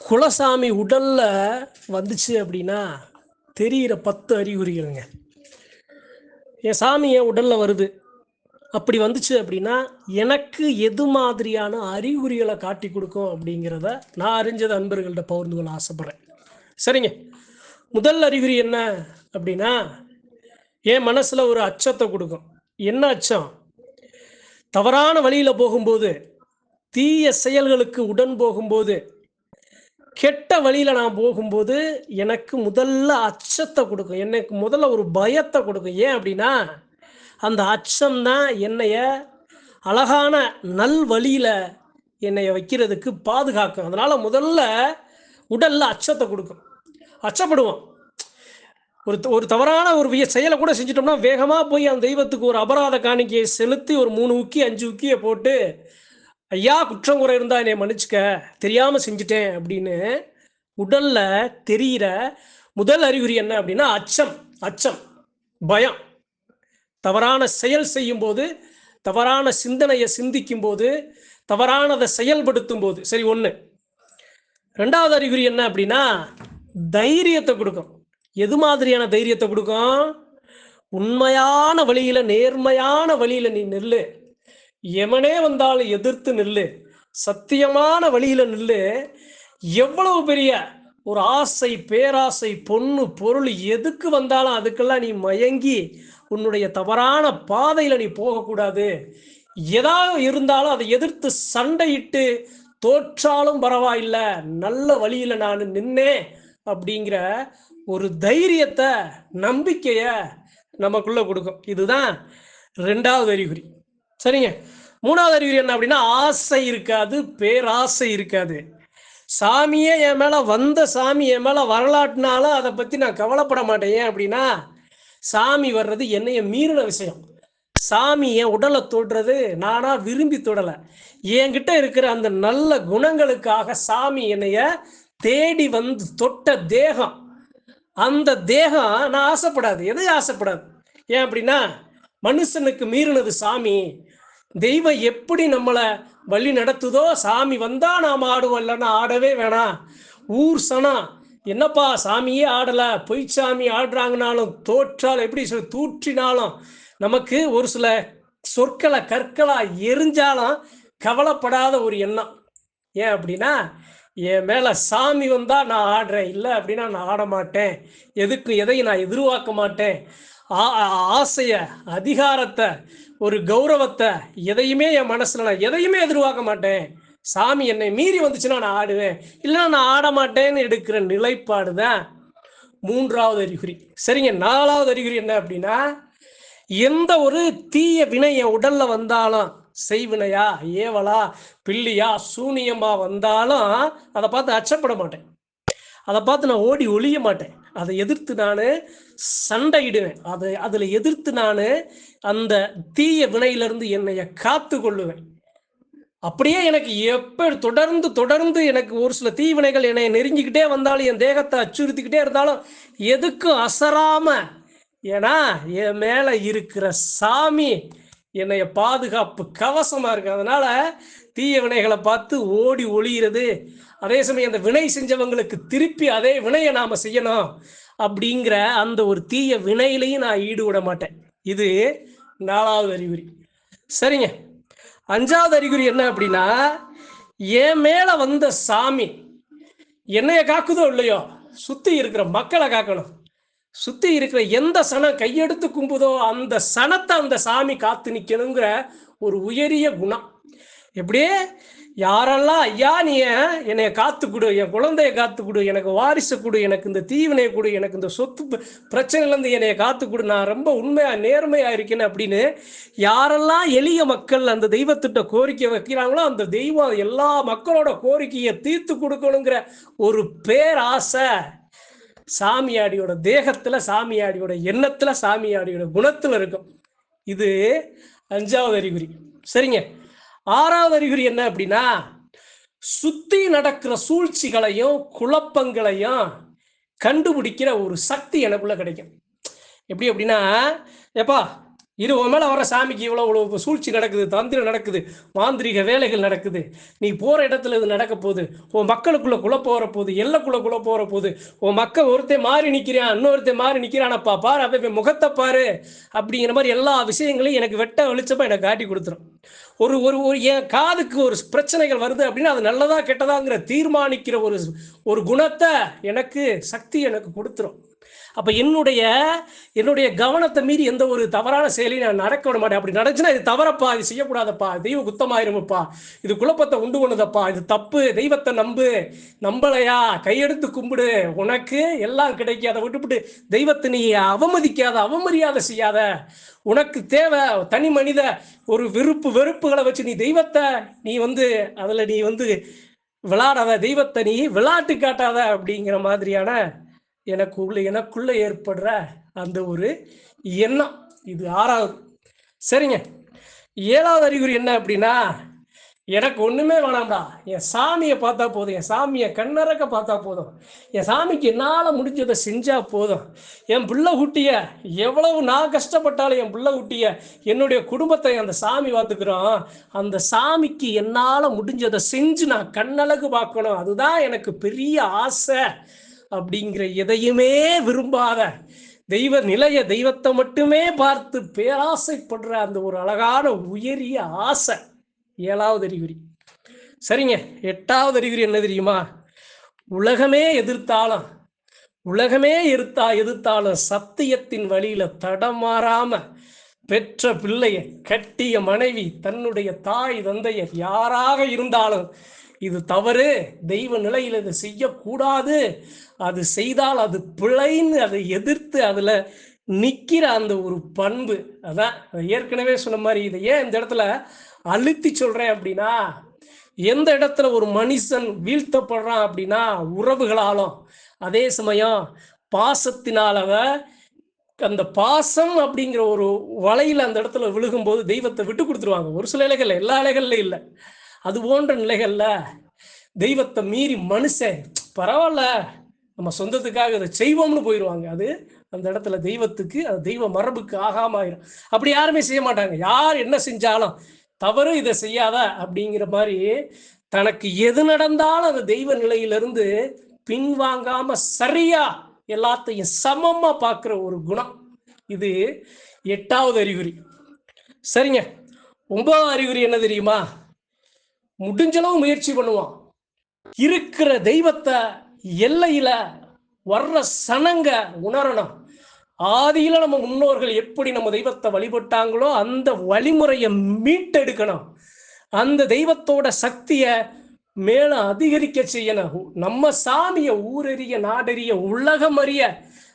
குலசாமி உடல்ல வந்துச்சு அப்படின்னா தெரிகிற பத்து அறிகுறிகள்ங்க. என் சாமி என் உடல்ல வருது. அப்படி வந்துச்சு அப்படின்னா எனக்கு எது மாதிரியான அறிகுறிகளை காட்டி கொடுக்கும் அப்படிங்கிறத நான் அறிஞ்சது அன்பர்கள்ட்ட பகிர்ந்து கொள்ள ஆசைப்படுறேன். சரிங்க. முதல் அறிகுறி என்ன அப்படின்னா என் மனசில் ஒரு அச்சத்தை கொடுக்கும். என்ன அச்சம்? தவறான வழியில் போகும்போது தீய செயல்களுக்கு உடன் போகும்போது கெட்ட வழியில் நான் போகும்போது எனக்கு முதல்ல அச்சத்தை கொடுக்கும். எனக்கு முதல்ல ஒரு பயத்தை கொடுக்கும். ஏன் அப்படின்னா அந்த அச்சம் தான் என்னைய அழகான நல் வழியில் என்னைய வைக்கிறதுக்கு பாதுகாக்கும். அதனால் முதல்ல உடல்ல அச்சத்தை கொடுக்கும். அச்சப்படுவோம். ஒரு த- ஒரு தவறான ஒரு விய செயலை கூட செஞ்சிட்டோம்னா வேகமாக போய் அந்த தெய்வத்துக்கு ஒரு அபராத காணிக்கையை செலுத்தி ஒரு மூணு உக்கி அஞ்சு உக்கியை போட்டு ஐயா குற்றம் குறை இருந்தா என்னை மன்னிச்சுக்க. தெரியாமல் செஞ்சுட்டேன் அப்படின்னு உடல்ல தெரிகிற முதல் அறிகுறி என்ன அப்படின்னா அச்சம் அச்சம் பயம். தவறான செயல் செய்யும்போது தவறான சிந்தனையை சிந்திக்கும் போது தவறானதை செயல்படுத்தும் போது சரி ஒன்று ரெண்டாவது அறிகுறி என்ன அப்படின்னா தைரியத்தை கொடுக்கும். எது மாதிரியான தைரியத்தை கொடுக்கும்? உண்மையான வழியில நேர்மையான வழியில நீ நெல்லு. எவனே வந்தாலும் எதிர்த்து நில்லு. சத்தியமான வழியில நில்லு. எவ்வளவு பெரிய ஒரு ஆசை பேராசை பொண்ணு பொருள் எதுக்கு வந்தாலும் அதுக்கெல்லாம் நீ மயங்கி உன்னுடைய தவறான பாதையில நீ போகக்கூடாது. ஏதாவது இருந்தாலும் அதை எதிர்த்து சண்டையிட்டு தோற்றாலும் பரவாயில்ல நல்ல வழியில நான் நின்னேன் அப்படிங்கிற ஒரு தைரியத்தை நம்பிக்கைய நமக்குள்ள கொடுக்கும். இதுதான் ரெண்டாவது அறிகுறி. சரிங்க. மூணாவது அறிகுறி என்ன அப்படின்னா ஆசை இருக்காது பேராசை இருக்காது. சாமியே என் மேலே வந்த சாமி என் மேலே வரலாற்றுனாலும் அதை பற்றி நான் கவலைப்பட மாட்டேன். ஏன் அப்படின்னா சாமி வர்றது என்னைய மீறின விஷயம். சாமி என் உடலை தொடுறது நானா விரும்பி தொடலை. என்கிட்ட இருக்கிற அந்த நல்ல குணங்களுக்காக சாமி என்னைய தேடி வந்து தொட்ட தேகம். அந்த தேகம் நான் ஆசைப்படாது. எதையும் ஆசைப்படாது. ஏன் அப்படின்னா மனுஷனுக்கு மீறினது சாமி. தெய்வம் எப்படி நம்மளை வழி நடத்துதோ சாமி வந்தா நாம் ஆடுவோம் இல்லைன்னா ஆடவே வேணாம். ஊர் சனம் என்னப்பா சாமியே ஆடலை? பொய் சாமி ஆடுறாங்கனாலும் தோற்றால் எப்படி சொல்ல தூற்றினாலும் நமக்கு ஒரு சில சொற்களை கற்களா எரிஞ்சாலும் கவலைப்படாத ஒரு எண்ணம். ஏன் அப்படின்னா என் மேலே சாமி வந்தால் நான் ஆடுறேன் இல்லை அப்படின்னா நான் ஆட மாட்டேன். எதுக்கு? எதையும் நான் எதிர்பார்க்க மாட்டேன். ஆ- ஆசையை அதிகாரத்தை ஒரு கௌரவத்தை எதையுமே என் மனசுல நான் எதையுமே எதிர்பார்க்க மாட்டேன். சாமி என்னை மீறி வந்துச்சுன்னா நான் ஆடுவேன். இல்லைன்னா நான் ஆட மாட்டேன்னு எடுக்கிற நிலைப்பாடு தான் மூன்றாவது அறிகுறி. சரிங்க நாலாவது அறிகுறி என்ன அப்படின்னா எந்த ஒரு தீய வினை என் உடல்ல வந்தாலும் செய்வினையா ஏவலா பில்லியா சூனியமா வந்தாலும் அதை பார்த்து அச்சப்பட மாட்டேன். அதை பார்த்து நான் ஓடி ஒழிய மாட்டேன். அதை எதிர்த்து நான் சண்டையிடுவேன். அதை அதில் எதிர்த்து நான் அந்த தீய வினையிலிருந்து என்னைய காத்து கொள்ளுவேன் அப்படியே எனக்கு எப்ப தொடர்ந்து தொடர்ந்து எனக்கு ஒரு சில தீவினைகள் என்னை நெருங்கிக்கிட்டே வந்தாலும் என் தேகத்தை அச்சுறுத்திக்கிட்டே இருந்தாலும் எதுக்கும் அசராம ஏன்னா என் மேல இருக்கிற சாமி என்னைய பாதுகாப்பு கவசமா இருக்கு. அதனால தீய வினைகளை பார்த்து ஓடி ஒளிகிறது அதே சமயம் அந்த வினை செஞ்சவங்களுக்கு திருப்பி அதே வினையை நாம செய்யணும் அப்படிங்கிற அந்த ஒரு தீய வினையிலையும் நான் ஈடுபட மாட்டேன். இது நாலாவது அறிகுறி. சரிங்க. அஞ்சாவது அறிகுறி என்ன அப்படின்னா என் மேல வந்த சாமி என்னைய காக்குதோ இல்லையோ சுத்தி இருக்கிற மக்களை காக்கணும். சுத்தி இருக்கிற எந்த சனம் கையெடுத்து கும்புதோ அந்த சனத்தை அந்த சாமி காத்து நிக்கணுங்கிற ஒரு உயரிய குணம். எப்படியே யாரெல்லாம் ஐயா நீ ஏன் என்னைய காத்து கொடு என் குழந்தைய காத்து கொடு எனக்கு வாரிசு கொடு எனக்கு இந்த தீவினை கொடு எனக்கு இந்த சொத்து பிரச்சனையிலேருந்து என்னைய காத்து கொடு நான் ரொம்ப உண்மையா நேர்மையா இருக்கேன் அப்படின்னு யாரெல்லாம் எளிய மக்கள் அந்த தெய்வத்திட்ட கோரிக்கை வைக்கிறாங்களோ அந்த தெய்வம் எல்லா மக்களோட கோரிக்கையை தீர்த்து கொடுக்கணுங்கிற ஒரு பேராசை. சாமியாடியோட தேகத்துல சாமியாடியோட எண்ணத்துல சாமியாடியோட குணத்துல இருக்கும். இது அஞ்சாவது அறிகுறி. சரிங்க? ஆறாவது அறிகுறி என்ன அப்படின்னா சுத்தி நடக்கிற சூழ்ச்சிகளையும் குழப்பங்களையும் கண்டுபிடிக்கிற ஒரு சக்தி எனக்குள்ள கிடைக்கும். எப்படி அப்படின்னா ஏப்பா இது உன் மேலே வர சாமிக்கு இவ்வளோ இவ்வளோ சூழ்ச்சி நடக்குது தந்திரம் நடக்குது மாந்திரிக வேலைகள் நடக்குது. நீ போகிற இடத்துல இது நடக்க போகுது. உன் மக்களுக்குள்ளே குழப்பம் வர போகுது எல்லக்குள்ளே குழப்பம் வர போகுது உன் மக்கள் ஒருத்தன் மாறி நிற்கிறான் இன்னொருத்தன் மாறி நிற்கிறானப்பா பாரு அப்போ முகத்தை பாரு. அப்படிங்கிற மாதிரி எல்லா விஷயங்களையும் எனக்கு வெட்ட வெளிச்சமாக எனக்கு காட்டி கொடுத்துரும். ஒரு ஒரு ஒரு என் காதுக்கு ஒரு பிரச்சனைகள் வருது அப்படின்னா அது நல்லதா கெட்டதாங்கிற தீர்மானிக்கிற ஒரு ஒரு குணத்தை எனக்கு சக்தி எனக்கு கொடுத்துரும். அப்போ என்னுடைய என்னுடைய கவனத்தை மீறி எந்த ஒரு தவறான செயலையும் நான் நடக்க விட மாட்டேன். அப்படி நடந்துச்சுன்னா இது தவறப்பா இது செய்யக்கூடாதப்பா தெய்வ குத்தமாயிருமப்பா இது குழப்பத்தை உண்டு பண்ணுதப்பா இது தப்பு தெய்வத்தை நம்பு நம்பலையா கையெடுத்து கும்பிடு உனக்கு எல்லாம் கிடைக்காத விட்டுவிட்டு தெய்வத்தை நீ அவமதிக்காத அவமரியாதை செய்யாத உனக்கு தேவை தனி மனித ஒரு விருப்பு வெறுப்புகளை வச்சு நீ தெய்வத்தை நீ வந்து அதில் நீ வந்து விளாடாத தெய்வத்தை நீ விளையாட்டு காட்டாத அப்படிங்கிற மாதிரியான எனக்கு உள்ள எனக்குள்ள ஏற்படுற அந்த ஒரு எண்ணம். இது ஆறாவது. சரிங்க. ஏழாவது அறிகுறி என்ன அப்படின்னா எனக்கு ஒண்ணுமே வேணாம்டா. என் சாமியை பார்த்தா போதும். என் சாமியை கண்ணறக்க பார்த்தா போதும். என் சாமிக்கு என்னால் முடிஞ்சதை செஞ்சா போதும். என் பிள்ளை குட்டிய எவ்வளவு நான் கஷ்டப்பட்டாலும் என் பிள்ளை குட்டிய என்னுடைய குடும்பத்தை அந்த சாமி பார்த்துக்கிறோம். அந்த சாமிக்கு என்னால் முடிஞ்சதை செஞ்சு நான் கண்ணழகு பார்க்கணும். அதுதான் எனக்கு பெரிய ஆசை. அப்படிங்கிற எதையுமே விரும்பாத தெய்வ நிலைய தெய்வத்தை மட்டுமே பார்த்து பேராசைப்படுற அந்த ஒரு அழகான உயரிய ஆசை. ஏழாவது அறிகுறி. சரிங்க. எட்டாவது அறிகுறி என்ன தெரியுமா? உலகமே எதிர்த்தாலும் உலகமே எதிர்த்தா எதிர்த்தாலும் சத்தியத்தின் வழியில தடமாறாம பெற்ற பிள்ளைய கட்டிய மனைவி தன்னுடைய தாய் தந்தையர் யாராக இருந்தாலும் இது தவறு. தெய்வ நிலையில் இதை செய்யக்கூடாது. அது செய்தால் அது பிழைன்னு அதை எதிர்த்து அதில் நிற்கிற அந்த ஒரு பண்பு. அதான் ஏற்கனவே சொன்ன மாதிரி இதை ஏன் இந்த இடத்துல அழுத்தி சொல்கிறேன் அப்படின்னா எந்த இடத்துல ஒரு மனுஷன் வீழ்த்தப்படுறான் அப்படின்னா உறவுகளாலும். அதே சமயம் பாசத்தினாலவ அந்த பாசம் அப்படிங்கிற ஒரு வலையில் அந்த இடத்துல விழுகும்போது தெய்வத்தை விட்டு கொடுத்துருவாங்க. ஒரு சில இலைகள் எல்லா இலைகள்லையும் இல்லை. அது போன்ற நிலைகள்ல தெய்வத்தை மீறி மனுஷன் பரவாயில்ல நம்ம சொந்தத்துக்காக இதை செய்வோம்னு போயிடுவாங்க அது அந்த இடத்துல தெய்வத்துக்கு அது தெய்வ மரபுக்கு ஆகாம ஆயிரும். அப்படி யாருமே செய்ய மாட்டாங்க. யார் என்ன செஞ்சாலும் தவறு இதை செய்யாத அப்படிங்கிற மாதிரி தனக்கு எது நடந்தாலும் அந்த தெய்வ நிலையிலிருந்து பின்வாங்காம சரியா எல்லாத்தையும் சமமா பார்க்குற ஒரு குணம். இது எட்டாவது அறிகுறி. சரிங்க. ஒன்பதாவது அறிகுறி என்ன தெரியுமா? முடிஞ்சளவு முயற்சி பண்ணுவான். இருக்கிற தெய்வத்தை எல்லையில வர்ற சனங்க உணரணும். ஆதியில நம்ம முன்னோர்கள் எப்படி நம்ம தெய்வத்தை வழிபட்டாங்களோ அந்த வழிமுறையை மீட்டெடுக்கணும். அந்த தெய்வத்தோட சக்தியை மேலும் அதிகரிக்க செய்யணும். நம்ம சாமியை ஊரறிய நாடறிய உலகம் அறிய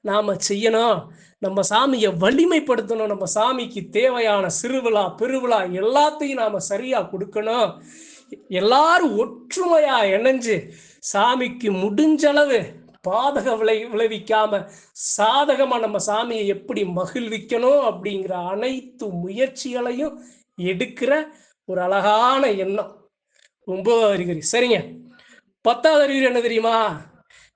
நாம செய்யணும். நம்ம சாமியை வலிமைப்படுத்தணும். நம்ம சாமிக்கு தேவையான சிறுவிழா பெருவிழா எல்லாத்தையும் நாம சரியா கொடுக்கணும். எல்லாரும் ஒற்றுமையா இணைஞ்சு சாமிக்கு முடிஞ்சளவு பாதக விளை விளைவிக்காம சாதகமா நம்ம சாமியை எப்படி மகிழ்விக்கணும் அப்படிங்கிற அனைத்து முயற்சிகளையும் எடுக்கிற ஒரு அழகான எண்ணம். ஒன்பதாவது அறிகுறி. சரிங்க. பத்தாவது அறிகுறி என்ன தெரியுமா?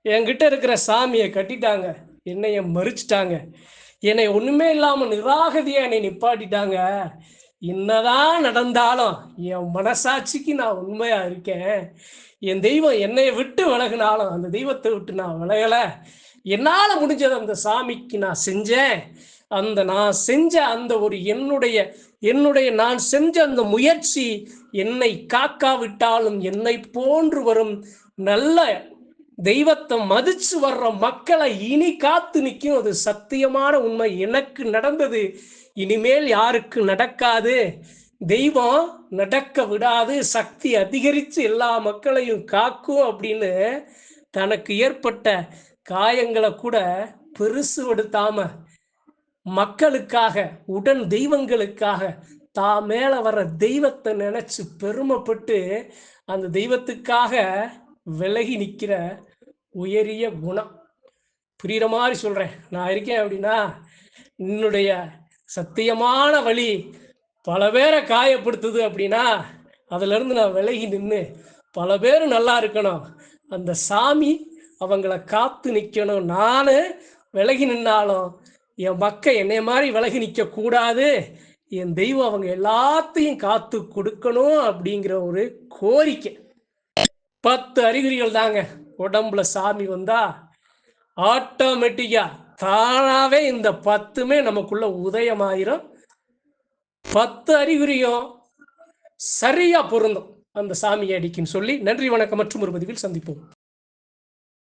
என்கிட்ட இருக்கிற சாமியை கட்டிட்டாங்க. என்னைய மறிச்சிட்டாங்க. என்னை ஒண்ணுமே இல்லாம நிராகதியா என்னை நிப்பாட்டிட்டாங்க. என்னதான் நடந்தாலும் என் மனசாட்சிக்கு நான் உண்மையா இருக்கேன். என் தெய்வம் என்னைய விட்டு விலகினாலும் அந்த தெய்வத்தை விட்டு நான் விலகல. என்னால முடிஞ்சது அந்த சாமிக்கு நான் செஞ்சேன். அந்த நான் செஞ்ச அந்த ஒரு என்னுடைய என்னுடைய நான் செஞ்ச அந்த முயற்சி என்னை காக்காவிட்டாலும் என்னை போன்று வரும் நல்ல தெய்வத்தை மதிச்சு வர்ற மக்களை இனி காத்து நிற்கும். அது சத்தியமான உண்மை. எனக்கு நடந்தது இனிமேல் யாருக்கு நடக்காது? தெய்வம் நடக்க விடாது சக்தி அதிகரித்து எல்லா மக்களையும் காக்கும் அப்படின்னு தனக்கு ஏற்பட்ட காயங்களை கூட பெருசுபடுத்தாம மக்களுக்காக உடன் தெய்வங்களுக்காக தா மேல வர தெய்வத்தை நினைச்சு பெருமைப்பட்டு அந்த தெய்வத்துக்காக விலகி நிற்கிற உயரிய குணம். புரியுற மாதிரி சொல்றேன். நான் இருக்கேன் அப்படின்னா என்னுடைய சத்தியமான வழி. பல பேரை காயப்படுத்துது அப்படின்னா அதுலேருந்து நான் விலகி நின்று பல பேர் நல்லா இருக்கணும். அந்த சாமி அவங்கள காத்து நிற்கணும் நான் விலகி நின்னாலும் என் மக்கள் என்னை மாதிரி விலகி நிற்கக்கூடாது என் தெய்வம் அவங்க எல்லாத்தையும் காத்து கொடுக்கணும் அப்படிங்கிற ஒரு கோரிக்கை. பத்து அறிகுறிகள் தாங்க. உடம்புல சாமி வந்தா ஆட்டோமேட்டிக்காக தானாவே இந்த பத்துமே நமக்குள்ள உதயமாயிரும். பத்து அறிகுறியும் சரியா பொருந்தும். அந்த சாமி அடிக்குன்னு சொல்லி நன்றி வணக்கம் மற்றும் ஒரு பதிவில் சந்திப்போம்.